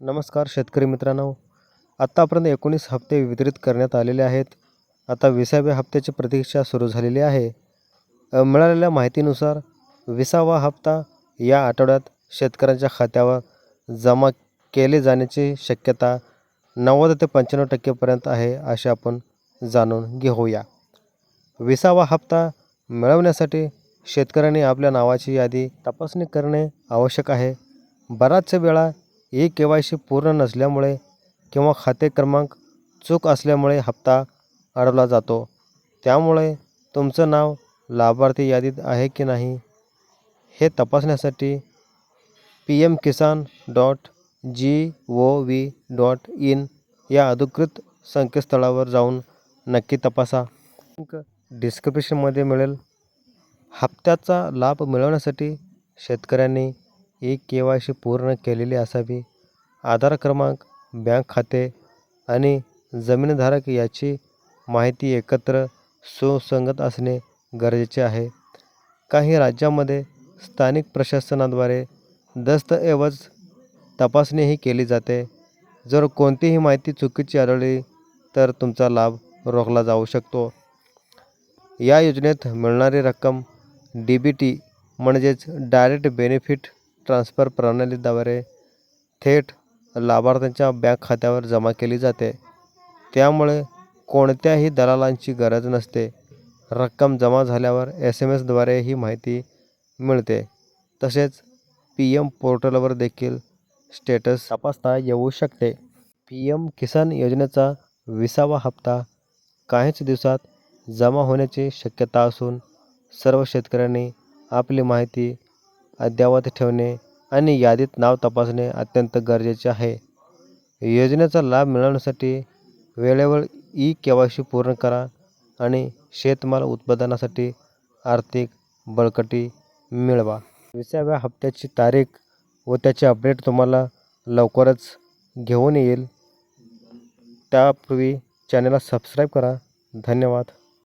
नमस्कार शेतकरी मित्रांनो. आत्तापर्यंत एकोणीस हप्ते वितरित करण्यात आलेले आहेत. आता विसाव्या हप्त्याची प्रतीक्षा सुरू झालेली आहे. मिळालेल्या माहितीनुसार विसावा हप्ता या आठवड्यात शेतकऱ्यांच्या खात्यावर जमा केले जाण्याची शक्यता नव्वद ते पंच्याण्णव टक्केपर्यंत आहे असे आपण जाणून घेऊया. विसावा हप्ता मिळवण्यासाठी शेतकऱ्यांनी आपल्या नावाची यादी तपासणी करणे आवश्यक आहे. बराचशा वेळा ई के वाय सी पूर्ण नसल्यामुळे किंवा खाते क्रमांक चूक असल्यामुळे हप्ता अडवला जातो. त्यामुळे तुमचं नाव लाभार्थी यादीत आहे की नाही हे तपासण्यासाठी P M Kisan dot G O V dot in या अधिकृत संकेतस्थळावर जाऊन नक्की तपासा. लिंक डिस्क्रिप्शनमध्ये मिळेल. हप्त्याचा लाभ मिळवण्यासाठी शेतकऱ्यांनी ई के वाय सी पूर्ण केलेली असावी. आधार क्रमांक बँक खाते आणि जमीनधारक याची माहिती एकत्र सुसंगत असणे गरजेचे आहे. काही राज्यामध्ये स्थानिक प्रशासनाद्वारे दस्तऐवज तपासणीही केली जाते. जर कोणतीही माहिती चुकीची आढळली तर तुमचा लाभ रोखला जाऊ शकतो. या योजनेत मिळणारी रक्कम डी बी टी म्हणजेच डायरेक्ट बेनिफिट ट्रान्स्फर प्रणालीद्वारे थेट लाभार्थ्याच्या बँक खात्यावर जमा केली जाते. त्यामुळे कोणत्याही दलालांची गरज नसते. रक्कम जमा झाल्यावर एस एम एसद्वारे ही माहिती मिळते. तसेच पी एम पोर्टलवर देखील स्टेटस तपासता येऊ शकते. पी एम किसान योजनेचा विसावा हप्ता काहीच दिवसात जमा होण्याची शक्यता असून सर्व शेतकऱ्यांनी आपली माहिती अद्ययावत ठेवणे आणि यादीत नाव तपासणे अत्यंत गरजेचे आहे. योजनेचा लाभ मिळवण्यासाठी वेळेवर ई के वाय सी पूर्ण करा आणि शेतमाल उत्पादनासाठी आर्थिक बळकटी मिळवा. विसाव्या हप्त्याची तारीख व त्याचे अपडेट तुम्हाला लवकरच घेऊन येईल. त्यापूर्वी चॅनलला सबस्क्राईब करा. धन्यवाद.